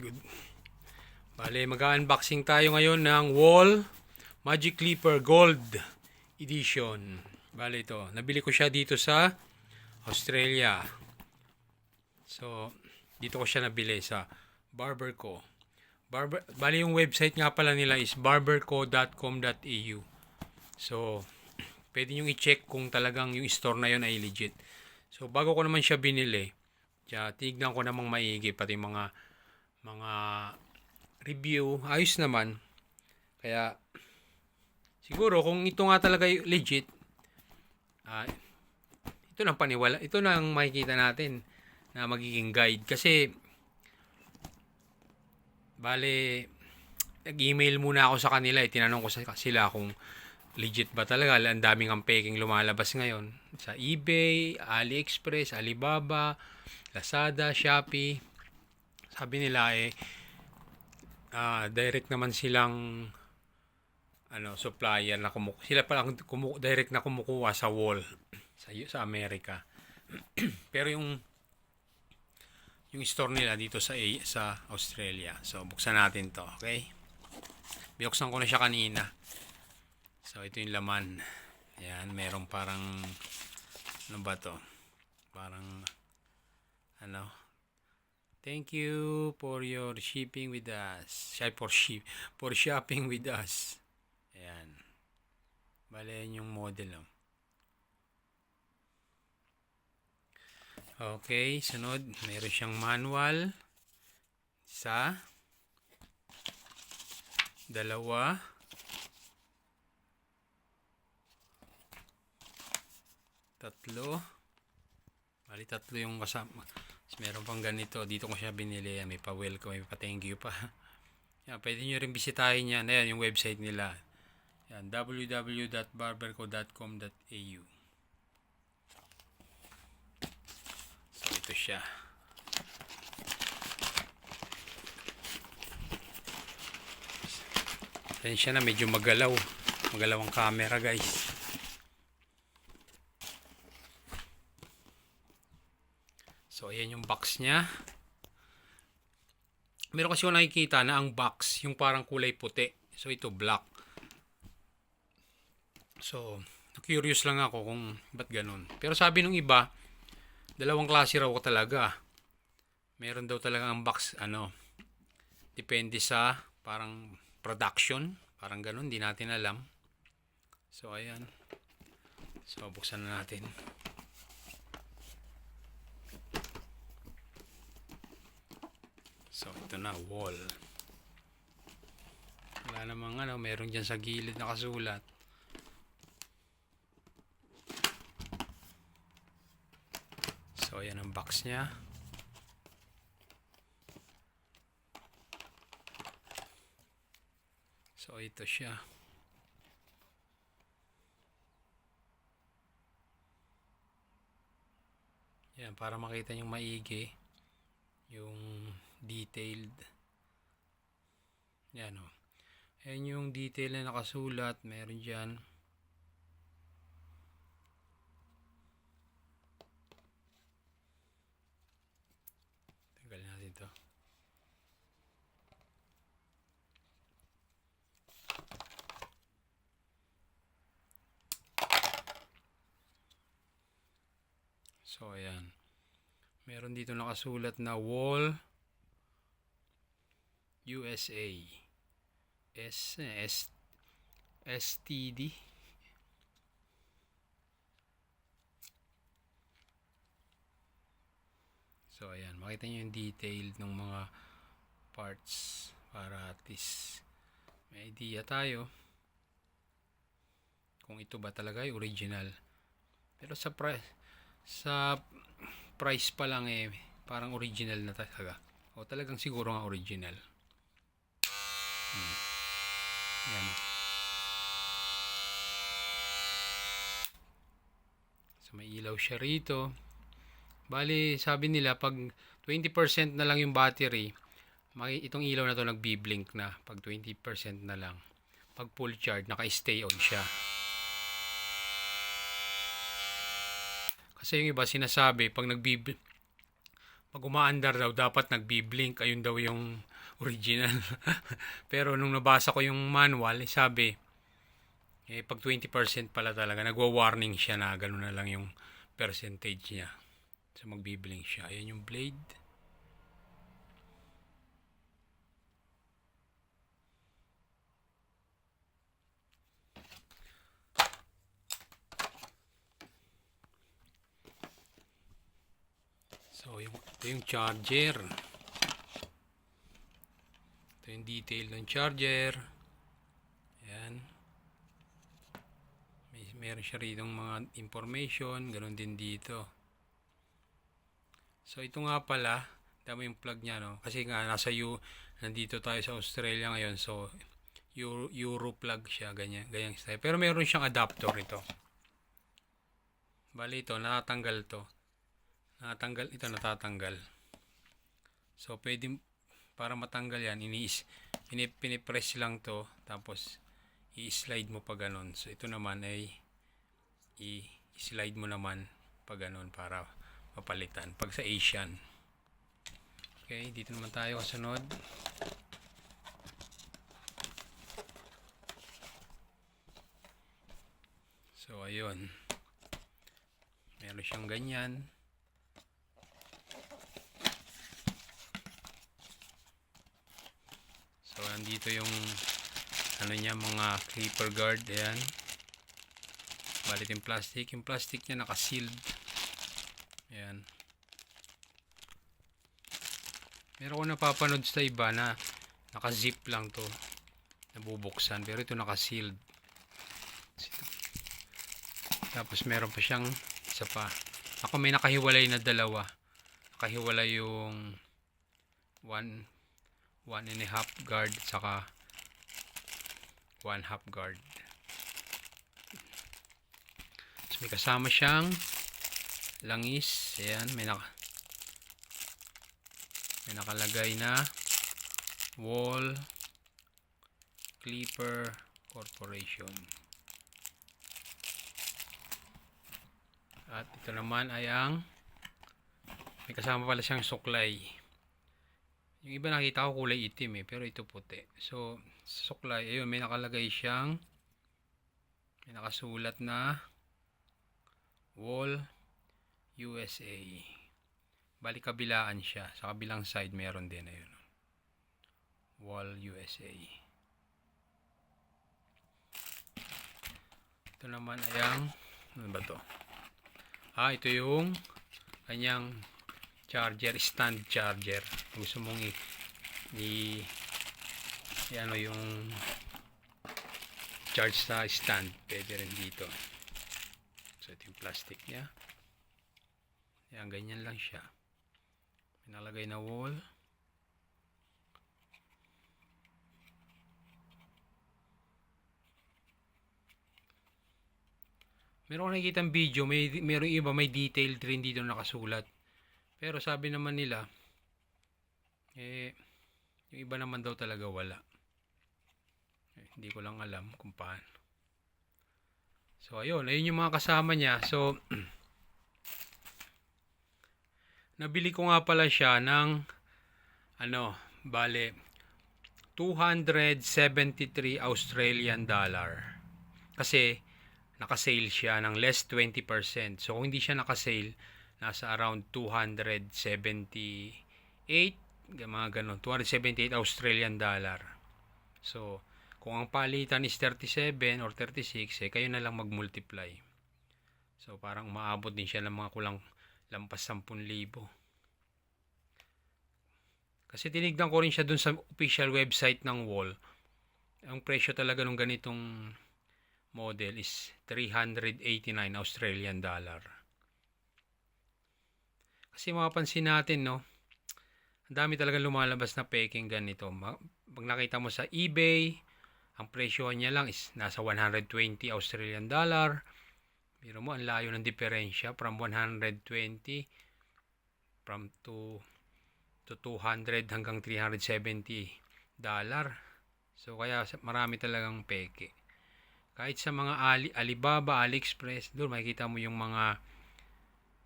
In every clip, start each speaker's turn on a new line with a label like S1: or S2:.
S1: Good. Bale, mag-unboxing tayo ngayon ng Wall Magic Clipper Gold Edition. Bale ito, nabili ko siya dito sa Australia. So, dito ko siya nabili sa Barberco. Barber, bale yung website nga pala nila is barberco.com.au. So, pwede nyo i-check kung talagang yung store na yun ay legit. So, bago ko naman siya binili, kaya tignan ko namang maigi pati mga mga review, ayos naman. Kaya, siguro kung ito nga talaga legit, ah, ito lang paniwala, ito lang makikita natin na magiging guide. Kasi, bale, nag-email muna ako sa kanila, eh, tinanong ko sa sila kung legit ba talaga. Ang daming ang peking lumalabas ngayon. Sa eBay, AliExpress, Alibaba, Lazada, Shopee. Sabi nila eh, ah, direct naman silang ano supplier na kumuku sila pa lang kumu direct na kumukuha sa wall sa sa Amerika. Pero yung yung store nila dito sa sa Australia. So buksan natin 'to, okay? Binuksan ko na siya kanina. So ito yung laman. Ayan, merong parang ano ba 'to? Parang ano Thank you for your shipping with us. For ship for shopping with us. Ayan. Bale yung model. Oh. Okay, sunod. Meron siyang manual. Isa. Dalawa. Tatlo. Bali, tatlo yung kasama. Tapos meron pang ganito. Dito ko siya binili. May pa-welcome, may pa-thank you pa. Yan, pwede nyo rin bisitahin yan. Ayan, yung website nila. Yan, www.barberco.com.au So, ito siya. Pasensya na, medyo magalaw. Magalaw ang camera, guys. So, ayan yung box niya. Meron kasi ako nakikita na ang box, yung parang kulay puti. So, ito black. So, curious lang ako kung ba't ganun. Pero sabi nung iba, dalawang klase raw talaga. Meron daw talaga ang box, ano, depende sa parang production. Parang ganun, di natin alam. So, ayan. So, buksan na natin. So, ito na, wall. Wala namang ano, meron dyan sa gilid nakasulat. So, ayan ang box niya. So, ito siya. Yan, para makita yung maigi yung detailed. Yan o yan yung detail na nakasulat. Meron dyan. Tanggalin natin to. So ayan. Meron dito nakasulat na wall USA. S, S STD. So ayan, makita niyo yung detail ng mga parts para at least may idea tayo kung ito ba talaga yung original. Pero sa price sa price pa lang eh parang original na talaga o talagang siguro nga original hmm. yan. So may ilaw siya rito. Bali sabi nila pag 20% na lang yung battery itong ilaw na to nagbi-blink na. Pag 20% na lang. Pag full charge naka-stay on siya. Kasi yung iba sinasabi, pag nagbib pag umaandar daw, dapat nagbi-blink. Ayun daw yung original. Pero nung nabasa ko yung manual, eh, sabi, eh, pag 20% pala talaga, nagwa-warning siya na gano'n na lang yung percentage niya. So, magbi-blink siya. Ayan yung blade. So, yung, ito yung charger. Ito yung detail ng charger. Ayan. May, meron siya rito mga information. Ganon din dito. So, ito nga pala. Dami yung plug niya, no? Kasi nga, nasa U, nandito tayo sa Australia ngayon. So, Euro, Euro plug siya. Ganyan, ganyan style. Pero meron siyang adapter nito. Bali ito, natatanggal to. Natatanggal, ito natatanggal. So, pwede, para matanggal yan, iniis, pinip, pinipress lang to, tapos, i-slide mo pa ganon. So, ito naman ay, i-slide mo naman pa ganon para mapalitan. Pag sa Asian. Okay, dito naman tayo kasunod. So, ayun. Meron siyang ganyan. So, nandito yung ano niya, mga clipper guard. Ayan. Balit yung plastic. Yung plastic niya naka-sealed. Ayan. Meron ko napapanood sa iba na naka-zip lang to. Nabubuksan. Pero ito naka-sealed. Tapos meron pa siyang isa pa. Ako may nakahiwalay na dalawa. Nakahiwalay yung one one and a half guard saka one half guard. Tapos may kasama siyang langis. Ayan, may naka may nakalagay na Wall Clipper Corporation. At ito naman ay ang may kasama pala siyang suklay. Yung iba nakita ko kulay itim eh, pero ito puti. So, sa suklay, ayun, may nakalagay siyang may nakasulat na Wall USA. Bali kabilaan siya. Sa kabilang side meron din ayun. Wall USA. Ito naman ay ang ano ba to? Ah, ito yung kanyang charger, stand charger. Gusto mong i, i, ano yung charge sa stand, pwede rin dito. So, ito yung plastic niya. Yan, ganyan lang siya. Pinalagay na wall. Meron ko nakikita video, may meron iba may detail rin dito nakasulat. Pero sabi naman nila eh yung iba naman daw talaga wala. Eh, hindi ko lang alam kung paano. So ayun, ayun yung mga kasama niya. So nabili ko nga pala siya ng ano, bale 273 Australian dollar. Kasi naka-sale siya ng less 20%. So kung hindi siya naka-sale, nasa around 278 mga ganun, 278 Australian dollar. So, kung ang palitan is 37 or 36, eh, kayo na lang mag-multiply. So, parang maabot din siya ng mga kulang lampas 10,000. Kasi tinignan ko rin siya dun sa official website ng Wall. Ang presyo talaga ng ganitong model is 389 Australian dollar. Kasi mapapansin natin, no, ang dami talaga lumalabas na peking ganito. Pag nakita mo sa eBay, ang presyo niya lang is nasa 120 Australian dollar. Biro mo, ang layo ng diferensya from 120 from to to 200 hanggang 370 dollar. So kaya marami talagang peke. Kahit sa mga Ali, Alibaba, AliExpress, doon makikita mo yung mga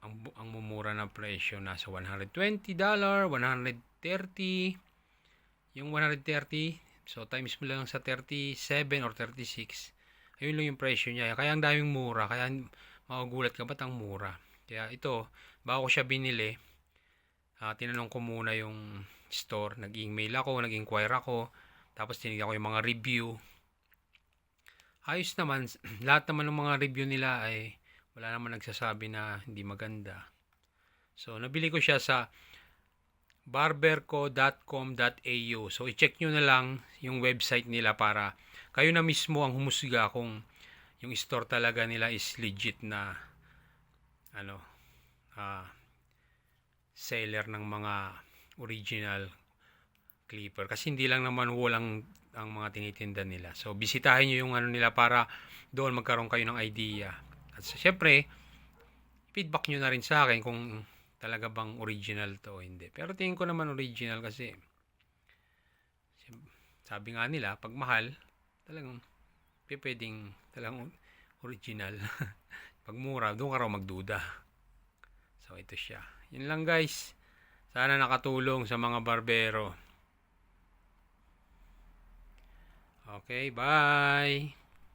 S1: ang, ang mumura na presyo nasa $120, 130, yung 130, so times mo lang sa 37 or 36, ayun lang yung presyo niya. Kaya ang daming mura, kaya magugulat ka ba't ang mura. Kaya ito, bago ko siya binili, ah, tinanong ko muna yung store, nag-email ako, nag-inquire ako, tapos tinignan ko yung mga review. Ayos naman, lahat naman ng mga review nila ay wala naman nagsasabi na hindi maganda. So, nabili ko siya sa barberco.com.au. So, i-check nyo na lang yung website nila para kayo na mismo ang humusga kung yung store talaga nila is legit na ano ah seller ng mga original clipper kasi hindi lang naman walang ang mga tinitinda nila. So bisitahin niyo yung ano nila para doon magkaroon kayo ng idea. At syempre, feedback niyo na rin sa akin kung talaga bang original to o hindi. Pero tingin ko naman original kasi sabi nga nila, pag mahal, talagang pwedeng talagang original. pag mura, doon ka raw magduda. So ito siya. Yun lang guys. Sana nakatulong sa mga barbero. Okay, bye.